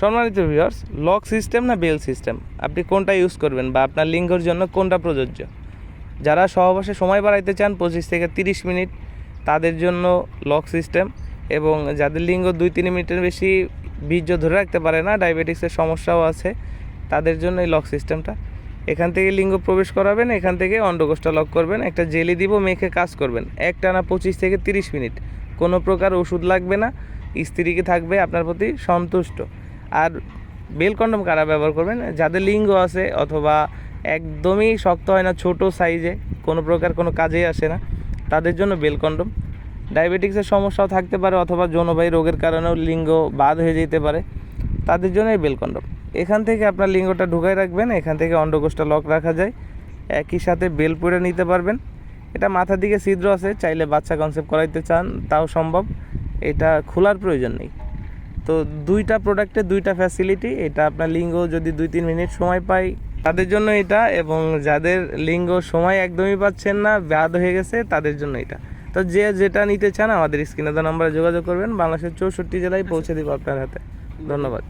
সম্মানিত viewers lock system না bell system আপনি কোনটা ইউজ করবেন বা আপনার লিঙ্গর জন্য কোনটা প্রযোজ্য? যারা সহবাসে সময় বাড়াইতে চান, পঁচিশ থেকে তিরিশ মিনিট তাদের জন্য লক সিস্টেম এবং যাদের লিঙ্গ দুই তিন মিনিটের বেশি বীর্য ধরে রাখতে পারে না ডায়াবেটিক্সের সমস্যাও আছে, তাদের জন্য এই লক সিস্টেমটা এখান থেকে লিঙ্গ প্রবেশ করাবেন, এখান থেকে অন্ডকোষটা লক করবেন, একটা জেলি দিব, মেখে কাজ করবেন। একটানা পঁচিশ থেকে তিরিশ মিনিট। কোনো প্রকার ওষুধ লাগবে না, স্ত্রীকে থাকবে আপনার প্রতি সন্তুষ্ট। আর বেল কন্ডম কারা ব্যবহার করবেন? যাদের লিঙ্গ আছে অথবা একদমই শক্ত হয় না, ছোট সাইজে কোনো প্রকার কোনো কাজেই আসে না, তাদের জন্য বেল কন্ডম। ডায়াবেটিক্সের সমস্যাও থাকতে পারে অথবা যৌনবাহী রোগের কারণেও লিঙ্গ বাদ হয়ে যেতে পারে, তাদের জন্য এই বেল কন্ডম। এখান থেকে আপনার লিঙ্গটা ঢুকাই রাখবেন, এখান থেকে অন্ডকোষটা লক রাখা যায়। একই সাথে বেল পরে নিতে পারবেন। এটা মাথার দিকে ছিদ্র আছে, চাইলে বাচ্চা কনসেপ্ট করাইতে চান, তাও সম্ভব। এটা খোলার প্রয়োজন নেই। তো দুইটা প্রোডাক্টে দুইটা ফ্যাসিলিটি এটা আপনার লিঙ্গ যদি দুই তিন মিনিট সময় পাই। তাদের জন্য এটা এবং যাদের লিঙ্গ সময় একদমই পাচ্ছেন না ব্যাদ হয়ে গেছে, তাদের জন্য এটা। তো যে যেটা নিতে চান আমাদের স্ক্রিনে তো নাম্বারে যোগাযোগ করবেন, বাংলাদেশের চৌষট্টি জেলায় পৌঁছে দেবো আপনার হাতে। ধন্যবাদ।